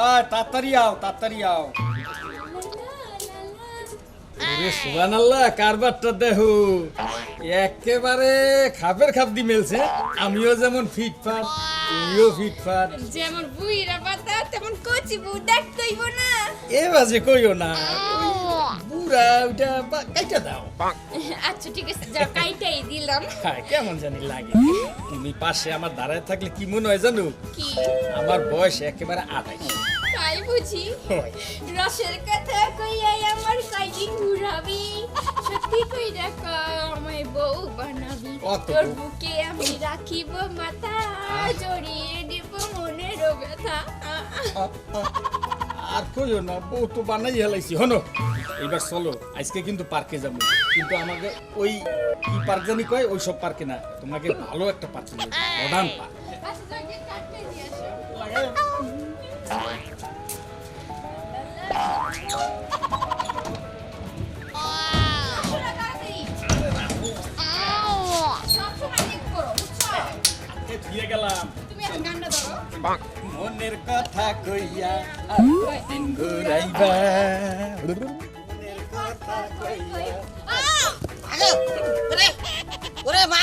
আয় তাড়াতাড়ি আও তাড়াতাড়ি আও। ওরে সুবান আল্লাহ কারবারটা দেখো। একেবারে খাপের খাপ দি মেলছে। আমিও যেমন ফিটফাট তুমিও ফিটফাট যেমন বুইরা পাতা তেমন কচি বউ দেখতেইব না। এ বাজে কইও না। বুড়া ওটা কাইটা দাও। আচ্ছা ঠিক আছে যা কাইটাই দিলাম। হ্যাঁ, কেমন জানি লাগে। তুমি পাশে আমার দাঁড়ায় থাকলে কি মনে হয় জানো? কি? আমার বয়স একেবারে আড়াইশ তাই বুঝি? রসের কথা কইয়াই আমার কয়দিন ঘুরাবি? সত্যি কইরা আমায় বউ বানাবি। তোর বুকে আমি রাখিব মাথা জড়িয়ে দেব মনের ব্যথা। আর কইও না বউ তো বানাই হেলাইছি। হনো এবার চলো আজকে কিন্তু পার্কে যাব। কিন্তু আমাকে ওই কি পার্ক জানি কয় ওই সব পার্কে না তোমাকে ভালো একটা পার্কে মডার্ন পার্ক। মনের কথা কইয়া দিন ঘুরাইবা মনের কথা কইয়া ওরে ওরে মা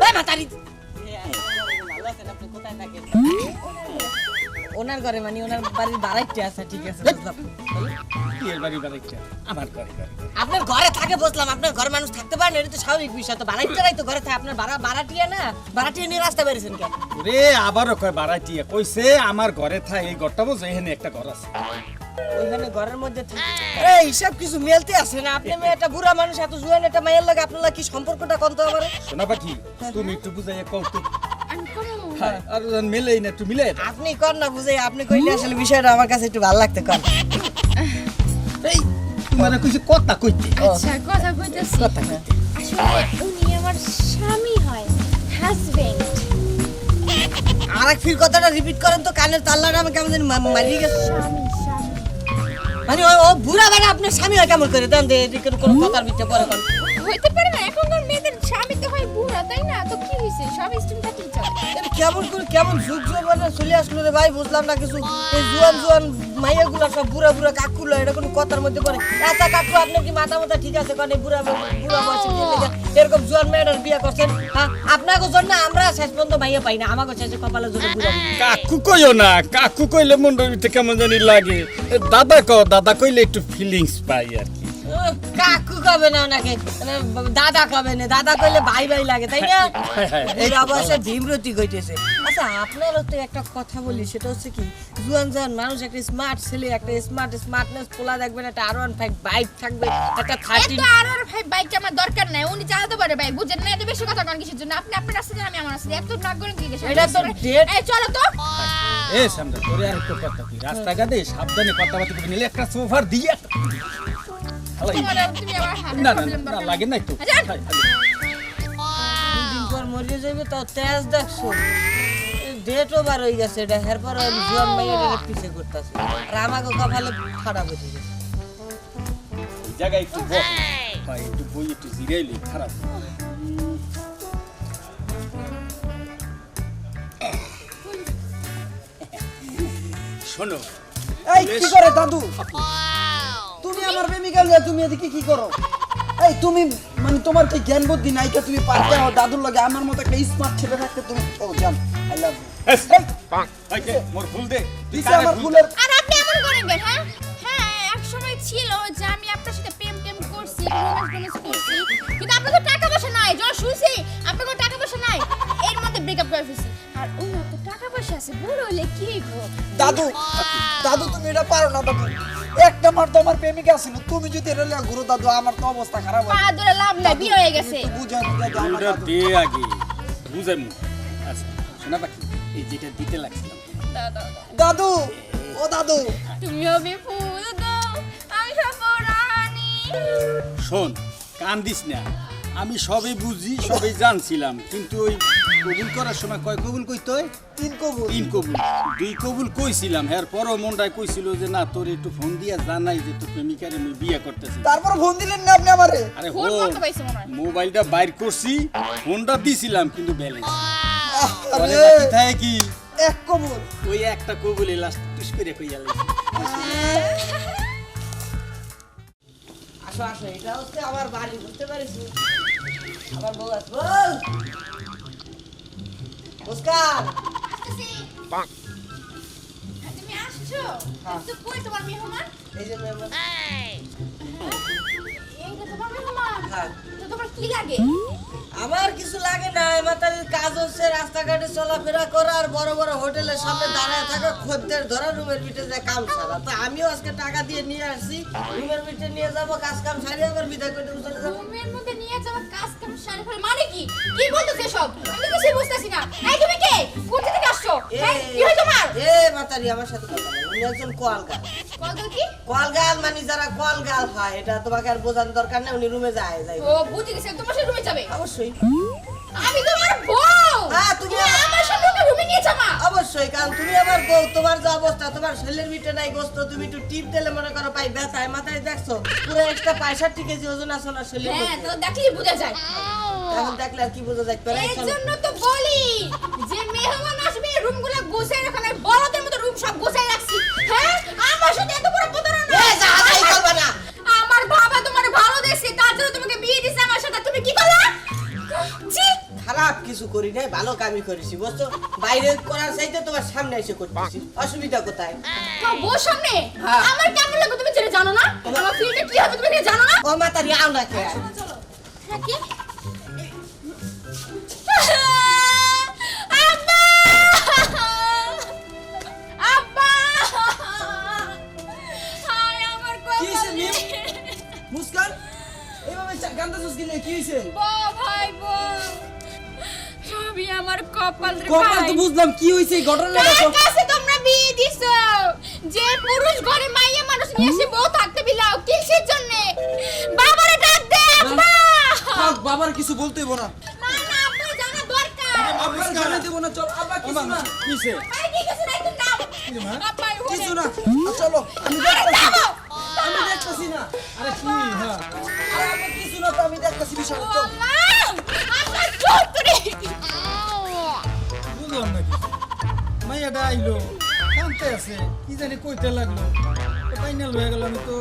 মা মাতারি কোথায় থাকেন ওনার ঘরে মানে ওনার বাড়ির বাড়াইতে আছে ঠিক আছে বুঝলাম। কি এর বাড়ি বাড়িটা আমার ঘরে আপনার ঘরে থাকে বুঝলাম। আপনার ঘরে মানুষ থাকতে পারেন এটা তো স্বাভাবিক বিষয়। তো বাড়াইতে তো ঘরে থাকে। আপনার ভাড়া ভাড়াটিয়া না? ভাড়াটিয়া নিয়ে রাস্তা বেরিয়েছেন কেন? রে আবারও কয় বাড়াইটিয়া কইছে আমার ঘরে থাই এই ঘরটা বলছে এখানে একটা ঘর আছে। ওইখানে ঘরের মধ্যে থাকে। এই হিসাব কিছু মেলতে আছে না? আপনি মেয়ে একটা বুড়া মানুষ এত জুয়ান একটা মায়ের লাগে আপনার কি সম্পর্কটা কত আমার? শোনা পাখি তুমি একটু বুঝাইয়া কৌতুক আমি আর মেলেই না একটু মিলে আপনি কর না বুঝাই আপনি কইলে আসলে বিষয়টা আমার কাছে একটু ভালো লাগতে কর। এই তোমার কইছে কথা কইতে। আচ্ছা কথা কইতাছি। কথা কইতে। আসলে উনি আমার স্বামী হয় হাজবেন্ড আর এক ফির কথাটা রিপিট করেন তো কানের তাল্লাটা আমি কেমন জানি মা- মারিয়ে গেছে। স্বামী স্বামী। মানে ও ও বুড়া বেড়া আপনার স্বামী হয় কেমন করে? দেন কোনো কথার ভিতরে পরে হইতে পারে না এখনকার মেয়েদের স্বামী তো হয় বুড়া তাই না? তো কি হয়েছে সব স্ট্রিম কাটিং চলে কেমন করে কেমন যুগ চলে আসলো রে ভাই বুঝলাম না কিছু। এই জুয়ান জুয়ান মাইয়াগুলো সব বুড়া বুড়া কাকুলো এটা কোনো কথার মধ্যে পড়ে। আচ্ছা কাকু আপনার কি মাথা মাথা ঠিক আছে? কারণ বুড়া বুড়া বয়সে এরকম জুয়ান মেয়েটার বিয়ে করছেন হ্যাঁ? আপনাকে জন্য আমরা শেষ পর্যন্ত মাইয়া পাই না আমাকে শেষে কপালের জন্য বুড়া কাকু কইও না কাকু কইলে ভিতরে কেমন জানি লাগে। দাদা কও দাদা কইলে একটু ফিলিংস পাই আর কি। কাকু কবে না ওনাকে? মানে দাদা কবে না? দাদা কইলে ভাই ভাই লাগে তাই না? এই অবশ্যই ভীমরতি কইতেছে। আচ্ছা আপনারও তো একটা কথা বলি সেটা হচ্ছে কি জুয়ান জুয়ান মানুষ একটা স্মার্ট ছেলে একটা স্মার্ট স্মার্টনেস পোলা দেখবেন একটা আর ওয়ান ফাইভ বাইক থাকবে একটা থার্টি আর আর ভাই বাইকটা আমার দরকার নাই উনি চালাতে পারে ভাই বুঝেন না এত বেশি কথা কোন কিসের জন্য? আপনি আপনার রাস্তা আমি আমার রাস্তা এত নাক করে কি গেছে এটা তো এই চলো তো। এ সামনে তোরে আর একটু কথা কি রাস্তাঘাটে সাবধানে কথাবার্তা করে নিলে একটা সোফার দিয়ে না না না, লাগে না একটু আচ্ছা। Hi, hi. দুদিন পর মরিয়ে যাবে তো তেজ দেখছ। ডেটও বার হয়ে গেছে এটা এরপর জুয়ান মাইয়ের পিছিয়ে করতেছে। আর আমাকে কপালে খারাপ হয়ে গেছে। জায়গায় একটু বস। ভাই একটু বই একটু জিরাইলি খারাপ। শোনো এই কি করে দাদু? তুমি আমার প্রেমিকা লিয়া তুমি এদিকে কি করো? এই তুমি মানে তোমার কি জ্ঞান বুদ্ধি নাই কে তুমি পারতে হও দাদুর লগে আমার মতো একটা স্মার্ট ছেলে থাকতে তুমি ও জান আই লাভ ইউ মোর ফুল দে তুই কানে আমার ফুল ফুলের আর আপনি এমন করেন কেন হ্যাঁ? হ্যাঁ এক সময় ছিল যে আমি আপনার সাথে প্রেম টেম করছি রোম্যান্স করছি কিন্তু আপনার তো টাকা পয়সা নাই যখন শুনছি আপনার কোনো টাকা পয়সা নাই এর মধ্যে ব্রেকআপ করে ফেলছি। আর ও তো টাকা পয়সা আছে বুড়ো হলে কি দাদু দাদু তুমি এটা পারো না দাদু। একটা মার তো আমার প্রেমিকা ছিল তুমি যদি ঘুরো দাদু আমার তো অবস্থা খারাপ পা ধরে লাভ নাই বিয়ে হয়ে গেছে। দাদু আমার দাদু। দে আগে বুঝাই মু আচ্ছা শোনা এই যেটা দিতে লাগছিলাম। দাদু দাদু। তুমি হবে ফুল দাও আমি হব রানী। শোন কান দিস না। আমি সবই বুঝি সবই জানছিলাম কিন্তু ওই কবুল করার সময় কয় কবুল কইতে হয়? তিন কবুল? তিন কবুল। দুই কবুল কইছিলাম। হ্যার পরও মনটায় কইছিল যে না তোর একটু ফোন দিয়া জানাই যে তোর প্রেমিকারে আমি বিয়ে করতেছি। তারপর ফোন দিলেন না আপনি আমারে? আরে ফোন হো করতে পাইছে মনে হয়। মোবাইলটা বাইর করছি ফোনটা দিছিলাম কিন্তু ব্যালেন্স আরে। থাকে কি? এক কবুল। ওই একটা কবুলে লাস্ট টুস করে কইয়া লাগছে আসো আসো এটা হচ্ছে আমার বাড়ি বুঝতে পারিস আমার বউ আছে। বল! মুস্কান তুমি আসছো? তো কই তোমার মেহমান? এই যে মেহমান। এইটা তোমার মেহমান। হ্যাঁ। তো তোমার কি লাগে? আমার কিছু লাগে না মাতারির কাজ হচ্ছে রাস্তাঘাটে চলাফেরা করা আর বড় বড় হোটেলের সামনে দাঁড়ায় থাকা খদ্দের ধরা রুমের ভিতরে যায় কাম সারা তো আমিও আজকে টাকা দিয়ে নিয়ে আসছি রুমের ভিতরে নিয়ে যাব কাজ কাম সারিয়ে আবার বিদায় করে চলে যাব। রুমের মধ্যে নিয়ে কাজ কাম সারে মানে কি? কি বলতেছে সব আমি তো বুঝতেছি না এই তুমি কে কোথা থেকে আসছো হ্যাঁ কি হয় তোমার মাতারি আমার সাথে কথা বলো। উনি একজন কোয়াল গাল কি? কোয়াল গাল মানে যারা কোয়াল গাল হয় এটা তোমাকে আর বোঝানোর দরকার নেই উনি রুমে যায় যাই ও বুঝে গেছে তোমার সাথে রুমে যাবে? অবশ্যই। আমি তোমার বউ! হ্যাঁ, তুমি আমার সাথে রুমে নিয়ে যাবা? অবশ্যই কারণ তুমি আমার বউ তোমার যে অবস্থা তোমার শরীরের ভিতরে নাই গোস্ত তুমি একটু টিপ দিলে মনে করো পাই ব্যথায় মাথায় দেখছ? পুরো একটা পঁয়ষট্টি কেজি ওজন আছে না শরীরের হ্যাঁ তো। দেখলেই বোঝা যায়। এখন দেখলে আর কি বোঝা যায়? এই জন্য তো বলি যে মেহমান আসবে রুমগুলো গোছাই রাখার বড়দের রুম সব গোছাই রাখছি হ্যাঁ? আমার সাথে এত বড় প্রতারণা! এ, যাই করবা না। আমার বাবা তোমার ভালো দেখছে তার জন্য তোমাকে বিয়ে দিছে আমার সাথে। তুমি কি করলা? জি খারাপ কিছু করি নাই ভালো কামই করেছি বুঝছ? বাইরে করার চাইতে তোমার সামনে এসে করতেছি। অসুবিধা কোথায়? তোমার বউর সামনে? হ্যাঁ। আমার কেমন লাগে তুমি যেটা জানো না? আমার ফিল্ডে কি হবে তুমি জানো না? ও মাতারি আও না কে? তো বুঝলাম কি হইছে এই ঘটনাটা কার কাছে তোমরা বিয়ে দিছো? যে পুরুষ ঘরে মাইয়া মানুষ নিয়ে এসে বউ থাকতে বিলাও কিসের জন্য? বাবারে ডাক দে আব্বা! থাক, বাবার কিছু বলতে হইব না। না না জানা দরকার। জানাই দেব না চল। আব্বা কিছু না। কিসে? আরে কি কিছু নাই তুমি আব্বা কিছু না। চলো। আমি আমি দেখতাছি না। আরে কি হ্যাঁ। আরে কিছু না তো আমি দেখতাছি চল। আল্লাহ! করে বুঝলাম না কিছু মাইয়াটা আইলো কানতে আছে কি জানি কইতে লাগল। ফাইনাল হয়ে গেল আমি তো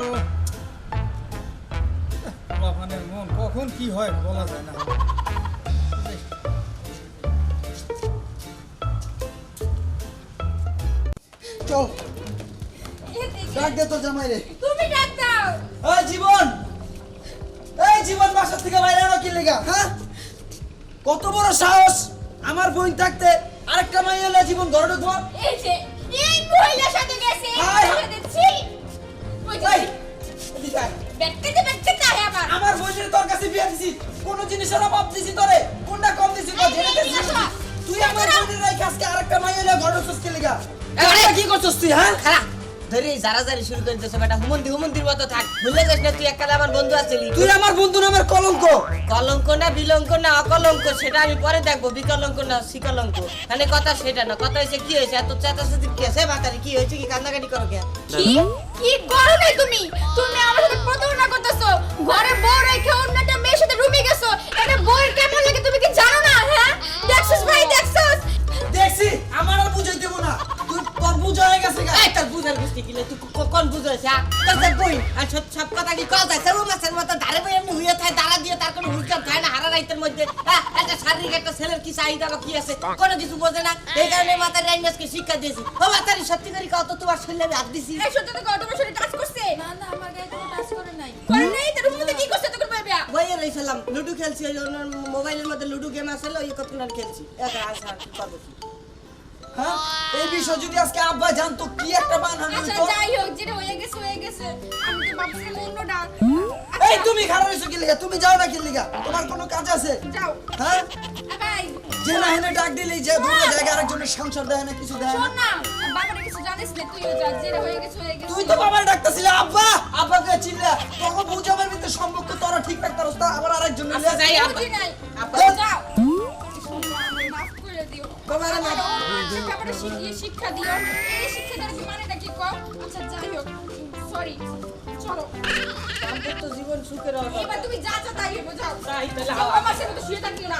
বাবানের মন কখন কি হয় বলা যায় না। চল। ডাক দে তো জামাই রে। তুমি ডাক দাও। এই জীবন! এই জীবন বাসা থেকে বাইরে আনো কি লেগা হ্যাঁ? কত বড় সাহস আমার বোন থাকতে। আরেকটা মাইয়া লা জীবন ধরে ধর এই যে এই মহিলা সাথে গেছে। ছেড়ে ওই যে এই এদিকে আয়। ব্যাটকেতে ব্যাটকেতে আহে আবার। আমার বোনের তোর কাছে বিয়ে দিছি কোন জিনিসের অভাব দিছি তোরে কোনটা কম দিছি তো জেনে তুই আমার বইয়ের রাই আজকে আরেকটা মাই লা ঘরে সুস্থ লাগা কি করছস তুই হ্যাঁ? ধরে জারাজারি শুরু করে দিতেছে বেটা হুমন্দি হুমন্দির মতো থাক। ভুলে যাস না তুই এককালে আমার বন্ধু আছিলি তুই আমার বন্ধু নামের কলঙ্ক? কলঙ্ক না বিলঙ্ক না অকলঙ্ক সেটা আমি পরে দেখব। বিকলঙ্ক না শিকলঙ্ক। মানে কথা সেটা না কথা হয়েছে কি হয়েছে? এত চেতাচেতি কি আছে বাতারি কি হয়েছে কি কান্নাকাটি করো কে? কি? কি করো তুমি? তুমি আমার সাথে প্রতারণা করতেছো। ঘরে বউ রেখে অন্য একটা মেয়ের সাথে আর সব সব কথা কি কথা আছে ও মাছের মতো ধারে বই এমনি হুইয়ে থাকে দাঁড়া দিয়ে তার কোনো হুইকাম খায় না হারা রাইতের মধ্যে। একটা শারীরিক একটা ছেলের কি চাহিদা বা কি আছে? কোনো কিছু বোঝে না। এই কারণে মাতার রাইনাসকে শিক্ষা দিয়েছি। ও মাতারি সত্যি করে কত তোমার শরীরে আমি হাত দিছি। এই সত্যি তো কত বছর টাচ করছে? না না আমার গায়ে কোনো টাচ করে নাই। করে নাই? তোর মধ্যে কি করছে তোর বেবিয়া বইয়ে রইছিলাম লুডো খেলছি ওই মোবাইলের মধ্যে লুডো গেম আছে ওই কতক্ষণ খেলছি? একা আসা করব হ্যাঁ? এই বিষয় যদি আজকে আব্বা জানতো কি একটা বানানো আচ্ছা যাই হোক যেটা হয়ে গেছে হয়ে গেছে। আমি তো এই তুমি খারাপ হইছো কি লিগা? তুমি যাও না কি লিগা? তোমার কোনো কাজ আছে? যাও। হ্যাঁ? বাই যে না হেনে ডাক দিলেই যে দুটো জায়গায় আরেকজনের সংসার দেয় না কিছু দেয় না। শোন না বাবার কিছু জানিস না তুইও যা যেটা হয়ে গেছে হয়ে গেছে। তুই তো বাবার ডাকতেছিলে আব্বা! আব্বাকে চিল্লা তখন বুঝাবার ভিতরে সম্পর্ক তোরা ঠিক রাখতে পারস তা আবার আরেকজন আচ্ছা, যাই আব্বা। আব্বা। যাও। না, মাফ করে দিও। বাবা, মাফ- শিক্ষা দিও। এই শিক্ষাটার কি মানেটা কি কও? আচ্ছা যাই হোক। সরি চলো। তো জীবন সুখের এবার তুমি যা যা তাই বোঝাও। তাই তাহলে আমার সাথে তো শুয়ে থাকিও না।